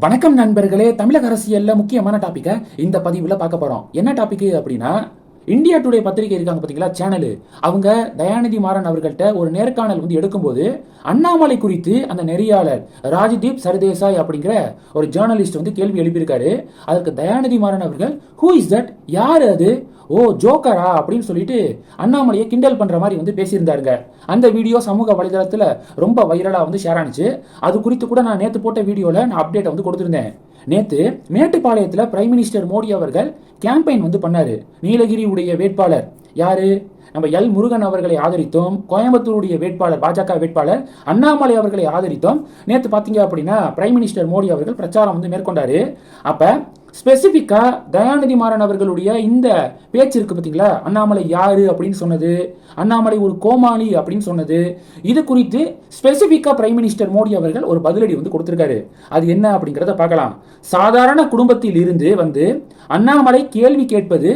வணக்கம் நண்பர்களே தமிழக அரசியல்ல முக்கியமான டாப்பிக்கை இந்த பதிவுல பார்க்க போறோம். என்ன டாபிக் அப்படின்னா இந்தியா டுடே பத்திரிகை இருக்காங்க பாத்தீங்களா? சேனல் அவங்க தயாநிதி மாறன் அவர்கள்ட்ட ஒரு நேர்காணல் வந்து எடுக்கும்போது அண்ணாமலை குறித்து அந்த நெறியாளர் ராஜ்தீப் சர்தேசாய் அப்படிங்கிற ஒரு ஜேர்னலிஸ்ட் வந்து கேள்வி எழுப்பியிருக்காரு. அதற்கு தயாநிதி மாறன் அவர்கள் ஹூ இஸ் தட் யார் அது? ஓ ஜோக்கரா? அப்படின்னு சொல்லிட்டு அண்ணாமலையை கிண்டல் பண்ணுற மாதிரி வந்து பேசியிருந்தாருங்க. அந்த வீடியோ சமூக வலைதளத்தில் ரொம்ப வைரலாக வந்து ஷேர் ஆனிச்சு. அது குறித்து கூட நான் நேற்று போட்ட வீடியோவில் நான் அப்டேட் வந்து கொடுத்துருந்தேன். நேற்று மேட்டுப்பாளையத்தில் பிரைம் மினிஸ்டர் மோடி அவர்கள் கேம்பெயின் வந்து பண்ணார். நீலகிரி உடைய வேட்பாளர் யாரு? நம்ம எல் முருகன் அவர்களை ஆதரித்தோம். கோயம்புத்தூருடைய வேட்பாளர் பாஜக வேட்பாளர் அண்ணாமலை அவர்களை ஆதரித்தோம். நேற்று பார்த்தீங்க அப்படின்னா பிரைம் மினிஸ்டர் மோடி அவர்கள் பிரச்சாரம் வந்து மேற்கொண்டாரு. அப்போ ஸ்பெசிஃபிக்காக தயாநிதி மாறன் அவர்களுடைய இந்த பேச்சு இருக்கு பார்த்தீங்களா அண்ணாமலை யாரு அப்படின்னு சொன்னது அண்ணாமலை ஒரு கோமாளி அப்படின்னு சொன்னது இது குறித்து ஸ்பெசிஃபிக்காக பிரைம் மினிஸ்டர் மோடி அவர்கள் ஒரு பதிலடி வந்து கொடுத்துருக்காரு. அது என்ன அப்படிங்கிறத பார்க்கலாம். சாதாரண குடும்பத்தில் இருந்து வந்து அண்ணாமலை கேள்வி கேட்பது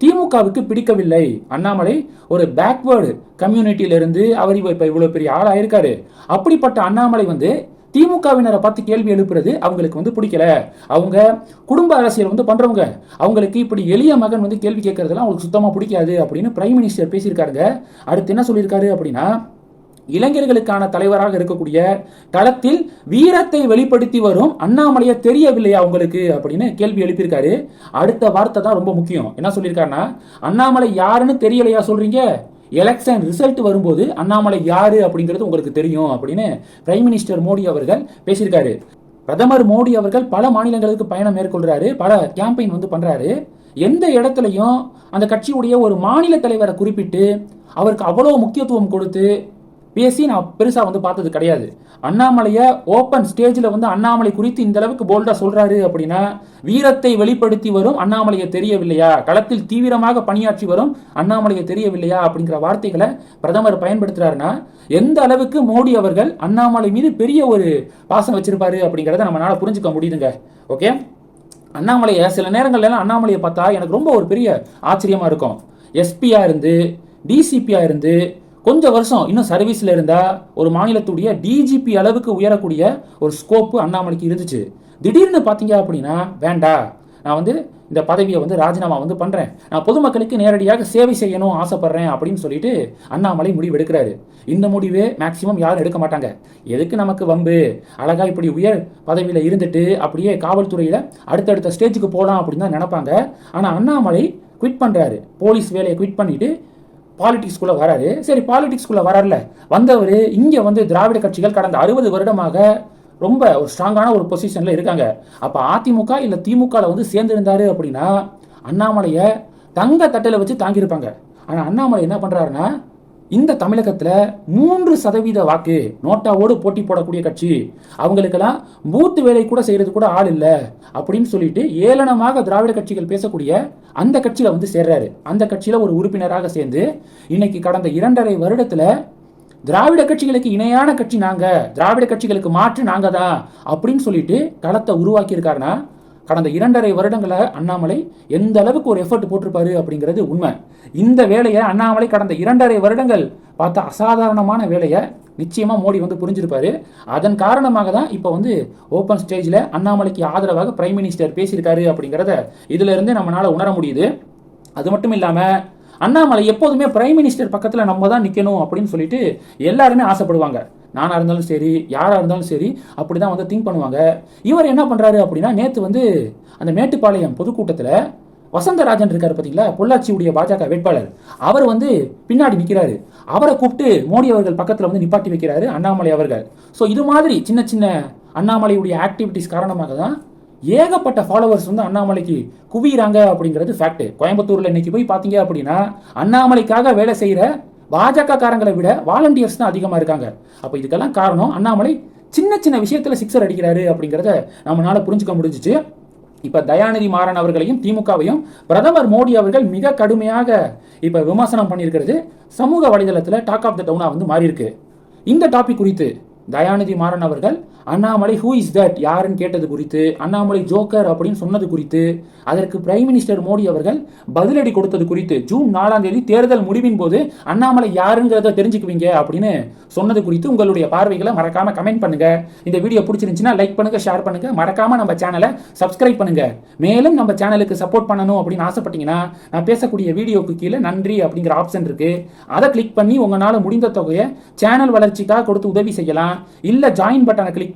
திமுகவுக்கு பிடிக்கவில்லை. அண்ணாமலை ஒரு பேக்வேர்டு கம்யூனிட்டியிலிருந்து அவர் இப்போ இவ்வளோ பெரிய ஆளா அப்படிப்பட்ட அண்ணாமலை வந்து திமுகவினரை பார்த்து கேள்வி எழுப்புறது அவங்களுக்கு வந்து பிடிக்கல. அவங்க குடும்ப அரசியல் வந்து பண்றவங்க அவங்களுக்கு இப்படி எளிய மகன் வந்து கேள்வி கேட்கறதெல்லாம் அவங்களுக்கு சுத்தமாக பிடிக்காது அப்படின்னு பிரைம் மினிஸ்டர் பேசியிருக்காருங்க. அடுத்து என்ன சொல்லியிருக்காரு அப்படின்னா இளைஞர்களுக்கான தலைவராக இருக்கக்கூடிய களத்தில் வீரத்தை வெளிப்படுத்தி வரும் அண்ணாமலையை தெரியவில்லையா உங்களுக்கு அப்படின்னு கேள்வி எழுப்பியிருக்காரு. அடுத்த வார்த்தை தான் ரொம்ப முக்கியம். என்ன சொல்லியிருக்காருன்னா அண்ணாமலை யாருன்னு தெரியலையா சொல்றீங்க? எலெக்ஷன் ரிசல்ட் வரும்போது அண்ணாமலை யாரு அப்படிங்கிறது உங்களுக்கு தெரியும் அப்படின்னு பிரைம் மினிஸ்டர் மோடி அவர்கள் பேசியிருக்காரு. பிரதமர் மோடி அவர்கள் பல மாநிலங்களுக்கு பயணம் மேற்கொள்றாரு பல கேம்பெயின் வந்து பண்றாரு. எந்த இடத்துலையும் அந்த கட்சியுடைய ஒரு மாநில தலைவரை குறிப்பிட்டு அவருக்கு அவ்வளோ முக்கியத்துவம் கொடுத்து பேசி நான் பெருசாக வந்து பார்த்தது கிடையாது. அண்ணாமலையை ஓப்பன் ஸ்டேஜில் வந்து அண்ணாமலை குறித்து இந்த அளவுக்கு போல்டாக சொல்கிறாரு அப்படின்னா வீரத்தை வெளிப்படுத்தி வரும் அண்ணாமலையை தெரியவில்லையா? களத்தில் தீவிரமாக பணியாற்றி வரும் அண்ணாமலையை தெரியவில்லையா? அப்படிங்கிற வார்த்தைகளை பிரதமர் பயன்படுத்துகிறாருன்னா எந்த அளவுக்கு மோடி அவர்கள் அண்ணாமலை மீது பெரிய ஒரு பாசம் வச்சிருப்பாரு அப்படிங்கிறத நம்மளால புரிஞ்சுக்க முடியுதுங்க. ஓகே அண்ணாமலையை சில நேரங்கள்ல அண்ணாமலையை பார்த்தா எனக்கு ரொம்ப ஒரு பெரிய ஆச்சரியமா இருக்கும். எஸ்பியா இருந்து டிசிபியா இருந்து கொஞ்சம் வருஷம் இன்னும் சர்வீஸில் இருந்தா ஒரு மாநிலத்துடைய டிஜிபி அளவுக்கு உயரக்கூடிய ஒரு ஸ்கோப்பு அண்ணாமலைக்கு இருந்துச்சு. திடீர்னு பார்த்தீங்க அப்படின்னா வேண்டா. நான் வந்து இந்த பதவியை வந்து ராஜினாமா வந்து பண்ணுறேன் நான் பொதுமக்களுக்கு நேரடியாக சேவை செய்யணும் ஆசைப்படுறேன் அப்படின்னு சொல்லிட்டு அண்ணாமலை முடிவு எடுக்கிறாரு இந்த முடிவே மேக்சிமம் யாரும் எடுக்க மாட்டாங்க. எதுக்கு நமக்கு வம்பு? அழகா இப்படி உயர் பதவியில் இருந்துட்டு அப்படியே காவல்துறையில் அடுத்தடுத்த ஸ்டேஜுக்கு போகலாம் அப்படின்னு தான் நினைப்பாங்க. ஆனால் அண்ணாமலை குவிட் பண்ணுறாரு போலீஸ் வேலையை குவிட் பண்ணிட்டு பாலிட்டிக்ஸ்குள்ளே வராரு. சரி பாலிட்டிக்ஸ்குள்ளே வராருல. வந்தவர் இங்கே வந்து திராவிட கட்சிகள் கடந்த அறுபது வருடமாக ரொம்ப ஒரு ஸ்ட்ராங்கான ஒரு பொசிஷனில் இருக்காங்க. அப்போ அதிமுக இல்லை திமுகவில் வந்து சேர்ந்திருந்தாரு அப்படின்னா அண்ணாமலையை தங்க தட்டையில் வச்சு தாங்கியிருப்பாங்க. ஆனால் அண்ணாமலை என்ன பண்ணுறாருன்னா இந்த தமிழகத்தில் மூன்று சதவீத வாக்கு நோட்டாவோடு போட்டி போடக்கூடிய கட்சி. அவங்களுக்கெல்லாம் பூத்து வேலை கூட செய்கிறது கூட ஆள் இல்லை. அப்படின்னு சொல்லிட்டு ஏளனமாக திராவிட கட்சிகள் பேசக்கூடிய அந்த கட்சியில் வந்து சேர்றாரு. அந்த கட்சியில் ஒரு உறுப்பினராக சேர்ந்து இன்னைக்கு கடந்த இரண்டரை வருடத்தில் திராவிட கட்சிகளுக்கு இணையான கட்சி நாங்கள் திராவிட கட்சிகளுக்கு மாற்று நாங்கள் தான் அப்படின்னு சொல்லிட்டு களத்தை உருவாக்கியிருக்காருன்னா கடந்த இரண்டரை வருடங்களை அண்ணாமலை எந்த அளவுக்கு ஒரு எஃபர்ட் போட்டிருப்பாரு அப்படிங்கிறது உண்மை. இந்த வேலையை அண்ணாமலை கடந்த இரண்டரை வருடங்கள் பார்த்த அசாதாரணமான வேலையை நிச்சயமாக மோடி வந்து புரிஞ்சிருப்பாரு. அதன் காரணமாக தான் இப்போ வந்து ஓப்பன் ஸ்டேஜில் அண்ணாமலைக்கு ஆதரவாக பிரைம் மினிஸ்டர் பேசியிருக்காரு அப்படிங்கிறத இதுல நம்மளால் உணர முடியுது. அது மட்டும் இல்லாமல் அண்ணாமலை எப்போதுமே பிரைம் மினிஸ்டர் பக்கத்தில் நம்ம தான் நிற்கணும் அப்படின்னு சொல்லிட்டு எல்லாருமே ஆசைப்படுவாங்க. நானா இருந்தாலும் சரி யாராக இருந்தாலும் சரி அப்படிதான் வந்து திங்க் பண்ணுவாங்க. இவர் என்ன பண்ணுறாரு அப்படின்னா நேற்று வந்து அந்த மேட்டுப்பாளையம் பொதுக்கூட்டத்தில் வசந்தராஜன் இருக்கார் பார்த்தீங்களா பொள்ளாச்சியுடைய பாஜக வேட்பாளர். அவர் வந்து பின்னாடி நிற்கிறாரு அவரை கூப்பிட்டு மோடி அவர்கள் பக்கத்தில் வந்து நிப்பாட்டி வைக்கிறாரு அண்ணாமலை அவர்கள். ஸோ இது மாதிரி சின்ன சின்ன அண்ணாமலையுடைய ஆக்டிவிட்டிஸ் காரணமாக தான் ஏகப்பட்ட ஃபாலோவர்ஸ் வந்து அண்ணாமலைக்கு குவிகிறாங்க அப்படிங்கிறது ஃபேக்ட் கோயம்புத்தூரில் இன்னைக்கு போய் பார்த்தீங்க அப்படின்னா அண்ணாமலைக்காக வேலை செய்கிற பாஜக காரங்களை விட வாலண்டியர்ஸ் தான் அதிகமாக இருக்காங்க. அப்போ இதுக்கெல்லாம் காரணம் அண்ணாமலை சின்ன சின்ன விஷயத்தில் சிக்ஸர் அடிக்கிறாரு அப்படிங்கிறத நம்மளால புரிஞ்சுக்க முடிஞ்சிச்சு. இப்போ தயாநிதி மாறன் அவர்களையும் திமுகவையும் பிரதமர் மோடி அவர்கள் மிக கடுமையாக இப்போ விமர்சனம் பண்ணியிருக்கிறது. சமூக வலைதளத்தில் டாக் ஆஃப் த டவுனாக வந்து மாறியிருக்கு. இந்த டாபிக் குறித்து தயாநிதி மாறன் அவர்கள் அண்ணாமலை ஹூ இஸ் தட் யாருன்னு கேட்டது குறித்து அண்ணாமலை ஜோக்கர் அப்படின்னு சொன்னது குறித்து அதற்கு பிரைம் மினிஸ்டர் மோடி அவர்கள் பதிலடி கொடுத்தது குறித்து ஜூன் நாலாம் தேதி தேர்தல் முடிவின் போது அண்ணாமலை யாருங்கிறத தெரிஞ்சுக்குவீங்க அப்படின்னு சொன்னது குறித்து உங்களுடைய பார்வைகளை மறக்காம கமெண்ட் பண்ணுங்க. இந்த வீடியோ பிடிச்சிருந்துச்சுன்னா லைக் பண்ணுங்க ஷேர் பண்ணுங்க. மறக்காம நம்ம சேனலை சப்ஸ்கிரைப் பண்ணுங்க. மேலும் நம்ம சேனலுக்கு சப்போர்ட் பண்ணணும் அப்படின்னு ஆசைப்பட்டீங்கன்னா நான் பேசக்கூடிய வீடியோக்கு கீழே நன்றி அப்படிங்கிற ஆப்ஷன் இருக்கு. அதை கிளிக் பண்ணி உங்களால் முடிந்த தொகையை சேனல் வளர்ச்சிக்காக கொடுத்து உதவி செய்யலாம். இல்ல ஜாயின் பட்டனை கிளிக்